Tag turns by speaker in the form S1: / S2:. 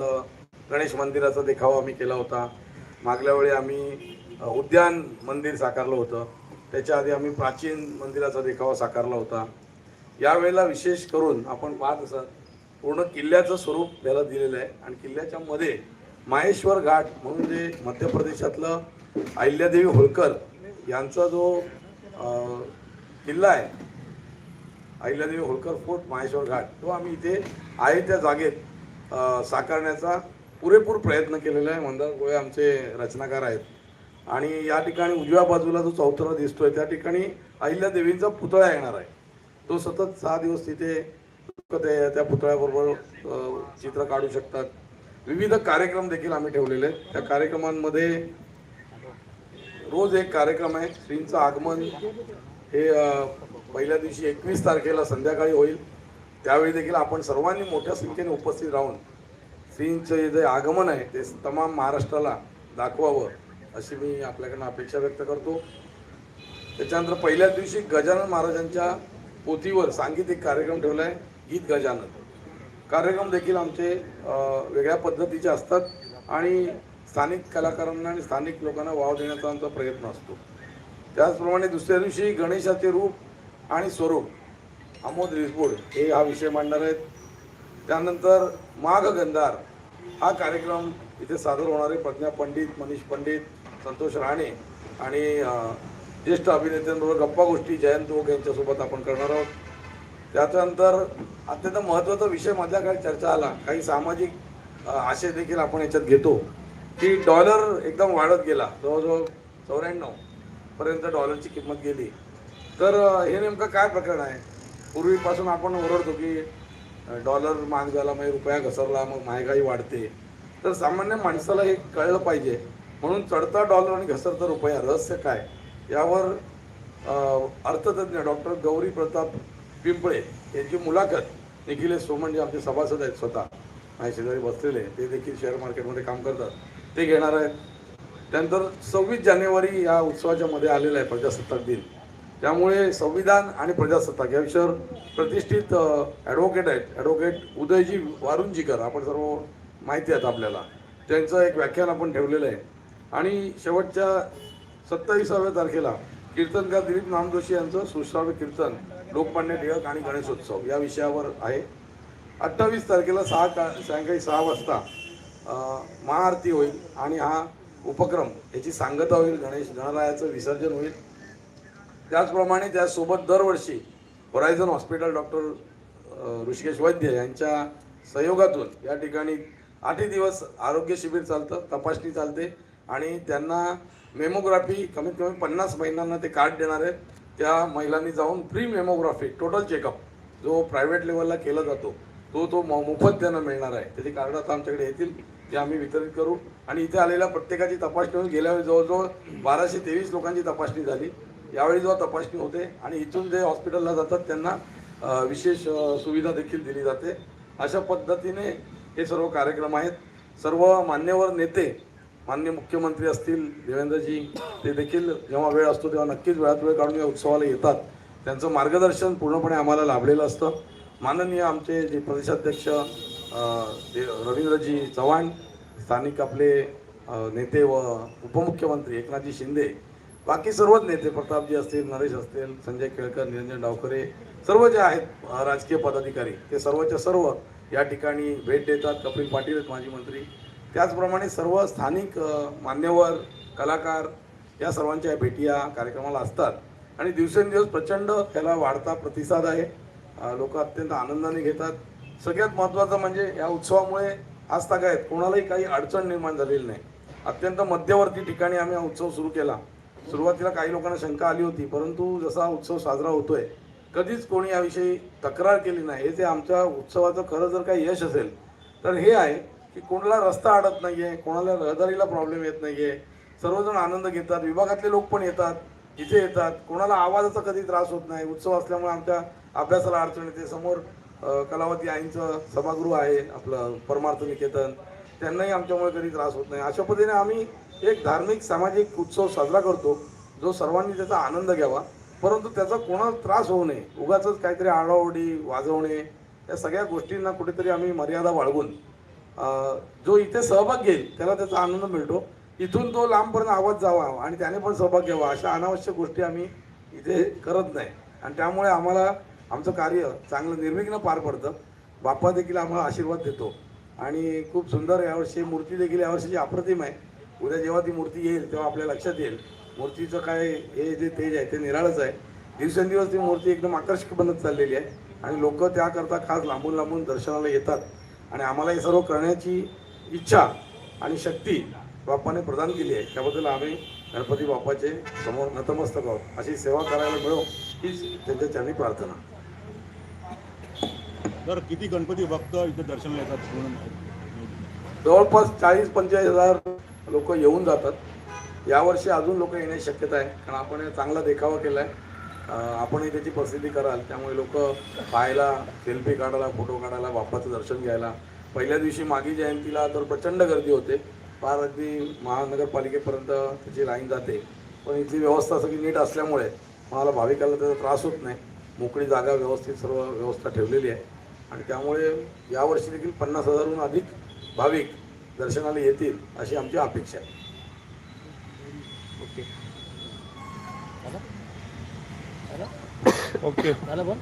S1: गणेश मंदिराचा देखावा आम्ही केला होता. मागल्या वेळी आम्ही उद्यान मंदिर साकारलं होतं. त्याच्या आधी आम्ही प्राचीन मंदिराचा देखावा साकारला होता. यावेळेला विशेष करून आपण पाहत असाल पूर्ण किल्ल्याचं स्वरूप याला दिलेलं आहे आणि किल्ल्याच्या मध्ये माहेश्वर घाट म्हणून जे मध्य प्रदेशातलं अहिल्यादेवी होळकर यांचा जो किल्ला आहे अहिल्यादेवी होळकर फोर्ट माहेश्वर घाट तो आम्ही इथे आहे त्या जागेत साकारण्याचा पुरेपूर प्रयत्न केलेला आहे मंदार गोळे आमचे रचनाकार आहेत. आणि या ठिकाणी उजव्या बाजूला जो चौथरा दिसतोय त्या ठिकाणी अहिल्यादेवींचा पुतळा येणार आहे. तो सतत सहा दिवस तिथे ते त्या पुतळ्याबरोबर चित्र काढू शकतात. विविध कार्यक्रम देखील आम्ही ठेवलेले आहेत. त्या कार्यक्रमांमध्ये रोज एक कार्यक्रम आहे. श्रींचं आगमन हे पहिल्या दिवशी एकवीस तारखेला संध्याकाळी होईल. त्यावेळी देखील आपण सर्वांनी मोठ्या संख्येने उपस्थित राहून श्रींचं जे आगमन आहे ते तमाम महाराष्ट्राला दाखवावं अशी मी आपल्याकडनं अपेक्षा व्यक्त करतो. त्याच्यानंतर पहिल्याच दिवशी गजानन महाराजांच्या पोथीवर सांगीतिक कार्यक्रम ठेवला आहे गीत गजानन. कार्यक्रम देखील आमचे वेगळ्या पद्धतीचे असतात आणि स्थानिक कलाकारांना आणि स्थानिक लोकांना वाव देण्याचा आमचा प्रयत्न असतो. त्याचप्रमाणे दुसऱ्या दिवशी गणेशाचे रूप आणि स्वरूप आमोद रिसबोड हे हा विषय मांडणार आहेत. त्यानंतर माघ गंधार हा कार्यक्रम इथे सादर होणारे प्रज्ञा पंडित मनीष पंडित संतोष राणे आणि ज्येष्ठ अभिनेत्यांबरोबर गप्पा गोष्टी जयंत ओक यांच्यासोबत आपण करणार आहोत. त्याच्यानंतर अत्यंत महत्त्वाचा विषय मधल्या काही चर्चा आला. काही सामाजिक आशय देखील आपण याच्यात घेतो. की डॉलर एकदम वाढत गेला. जवळजवळ चौऱ्याण्णव पर्यंत डॉलरची किंमत गेली. तर हे नेमकं काय प्रकरण आहे? पूर्वीपासून आपण ओरडतो की डॉलर महाग झाला म्हणजे रुपया घसरला मग महागाई वाढते. तर सामान्य माणसाला हे कळलं पाहिजे. म्हणून चढता डॉलर आणि घसरता रुपया रहस्य काय? यावर अर्थतज्ञ डॉक्टर गौरी प्रताप पिंपळे यांची मुलाखत निखिलेश सोमण जे आमचे सभासद आहेत स्वतः. माझ्या शेजारी बसलेले ते देखील शेअर मार्केटमध्ये काम करतात. ते घेणार आहेत. त्यानंतर सव्वीस जानेवारी या उत्सवाच्या मध्ये आलेला आहे प्रजासत्ताक दिन. त्यामुळे संविधान आणि प्रजासत्ताक या विषयावर प्रतिष्ठित ॲडव्होकेट आहेत. ॲडव्होकेट उदयजी वारुंजीकर आपण सर्व माहिती आहेत आपल्याला. त्यांचं एक व्याख्यान आपण ठेवलेलं आहे. आणि शेवटच्या सत्तावीसाव्या तारखेला कीर्तनकार दिलीप नामजोशी यांचं सुश्राव्य कीर्तन लोकमान्य टिळक आणि गणेशोत्सव या विषयावर आहे. अठ्ठावीस तारखेला सहा का सायंकाळी सहा वाजता महाआरती होईल आणि हा उपक्रम याची सांगता होईल गणेश गणरायाचं विसर्जन होईल. त्याचप्रमाणे त्यासोबत दरवर्षी horizon hospital doctor Rishikesh Vaidya यांच्या सहयोगातून या ठिकाणी आठही दिवस आरोग्य शिबिर चालतं तपासणी चालते आणि त्यांना मेमोग्राफी कमीत कमी पन्नास महिन्यांना ते कार्ड देणार आहेत. त्या महिलांनी जाऊन फ्री मेमोग्राफी टोटल चेकअप जो प्रायव्हेट लेवलला केला जातो तो तो मो- मोफत त्यांना मिळणार आहे. त्याची कार्ड आता आमच्याकडे येतील ते आम्ही वितरित करू. आणि इथे आलेल्या प्रत्येकाची तपासणी होऊन गेल्यावेळी जवळजवळ बाराशे तेवीस लोकांची तपासणी झाली. यावेळी जेव्हा तपासणी होते आणि इथून जे हॉस्पिटलला जातात त्यांना विशेष सुविधा देखील दिली जाते. अशा पद्धतीने हे सर्व कार्यक्रम आहेत. सर्व मान्यवर नेते मान्य मुख्यमंत्री असतील देवेंद्रजी ते देखील जेव्हा वेळ असतो तेव्हा नक्कीच वेळात वेळ काढून या उत्सवाला येतात. त्यांचं मार्गदर्शन पूर्णपणे आम्हाला लाभलेलं असतं. माननीय आमचे जे प्रदेशाध्यक्ष दे- रवींद्रजी चव्हाण स्थानिक आपले नेते व उपमुख्यमंत्री एकनाथजी शिंदे बाकी सर्वच नेते प्रतापजी असतील नरेश असतील संजय केळकर निरंजन डावखरे सर्व जे आहेत राजकीय पदाधिकारी ते सर्वच्या सर्व या ठिकाणी भेट देतात. कपिल पाटील आहेत माजी मंत्री. त्याचप्रमाणे सर्व स्थानिक मान्यवर कलाकार या सर्वांच्या भेटी या कार्यक्रमाला असतात. आणि दिवसेंदिवस प्रचंड त्याला वाढता प्रतिसाद आहे. लोक अत्यंत आनंदाने घेतात. सगळ्यात महत्त्वाचं म्हणजे या उत्सवामुळे आज आहेत कोणालाही काही अडचण निर्माण झालेली नाही. अत्यंत मध्यवर्ती ठिकाणी आम्ही हा उत्सव सुरू केला. सुरुवातीला काही लोकांना शंका आली होती परंतु जसा उत्सव साजरा होतोय कधीच कोणी याविषयी तक्रार केली नाही. हे जे आमच्या उत्सवाचं खरं जर काही यश असेल तर हे आहे की कोणाला रस्ता अडत आहे कोणाला रहदारीला प्रॉब्लेम येत नाही आहे सर्वजण आनंद घेतात विभागातले लोक पण येतात इथे येतात. कोणाला आवाजाचा कधी त्रास होत नाही. उत्सव असल्यामुळे आमच्या अभ्यासाला अडचण येते. समोर कलावती आईंचं सभागृह आहे आपलं परमार्थ निकेतन. त्यांनाही आमच्यामुळे कधी त्रास होत नाही. अशा पद्धतीने आम्ही एक धार्मिक सामाजिक उत्सव साजरा करतो जो सर्वांनी त्याचा आनंद घ्यावा. परंतु त्याचा कोणाला त्रास होऊ नये. उगाच काहीतरी आडाओडी वाजवणे या सगळ्या गोष्टींना कुठेतरी आम्ही मर्यादा बाळगून जो इथे सहभाग घेईल त्याला त्याचा आनंद मिळतो. इथून तो लांबपर्यंत आवाज जावा आणि त्याने पण सहभाग घ्यावा अशा अनावश्यक गोष्टी आम्ही इथे करत नाही. आणि त्यामुळे आम्हाला आमचं कार्य चांगलं निर्विघ्न पार पडतं. बाप्पा देखील आम्हाला आशीर्वाद देतो. आणि खूप सुंदर यावर्षी मूर्ती देखील यावर्षीची अप्रतिम आहे उद्या जेव्हा ती मूर्ती येईल तेव्हा आपल्या लक्षात येईल. मूर्तीचं काय हे जे तेज आहे ते निराळच आहे. दिवसेंदिवस ती मूर्ती एकदम आकर्षक बनत चाललेली आहे. आणि लोक त्याकरता खास लांबून लांबून दर्शनाला येतात. आणि आम्हाला हे सर्व करण्याची इच्छा आणि शक्ती बाप्पाने प्रदान केली आहे. त्याबद्दल आम्ही गणपती बाप्पाचे समोर नतमस्तक आहोत. अशी सेवा करायला मिळो हीच त्यांच्या चरणी प्रार्थना.
S2: तर किती गणपती भक्त इथे दर्शनाला येतात
S1: जवळपास चाळीस पंचेचाळीस हजार लोक येऊन जातात. यावर्षी अजून लोक येण्याची शक्यता आहे. कारण आपण चांगला देखावा केला आहे आपणही त्याची प्रसिद्धी कराल. त्यामुळे लोक पाहायला सेल्फी काढायला फोटो काढायला बाप्पाचं दर्शन घ्यायला. पहिल्या दिवशी मागी जयंतीला तर प्रचंड गर्दी होते. फार अगदी महानगरपालिकेपर्यंत त्याची लाईन जाते. पण इथली व्यवस्था सगळी नीट असल्यामुळे मला भाविकाला त्याचा त्रास होत नाही. मोकळी जागा व्यवस्थित सर्व व्यवस्था ठेवलेली आहे. आणि त्यामुळे यावर्षी देखील पन्नास हजारहून अधिक भाविक दर्शनाला येतील अशी आमची अपेक्षा आहे.
S2: ओके.
S3: झालं? पण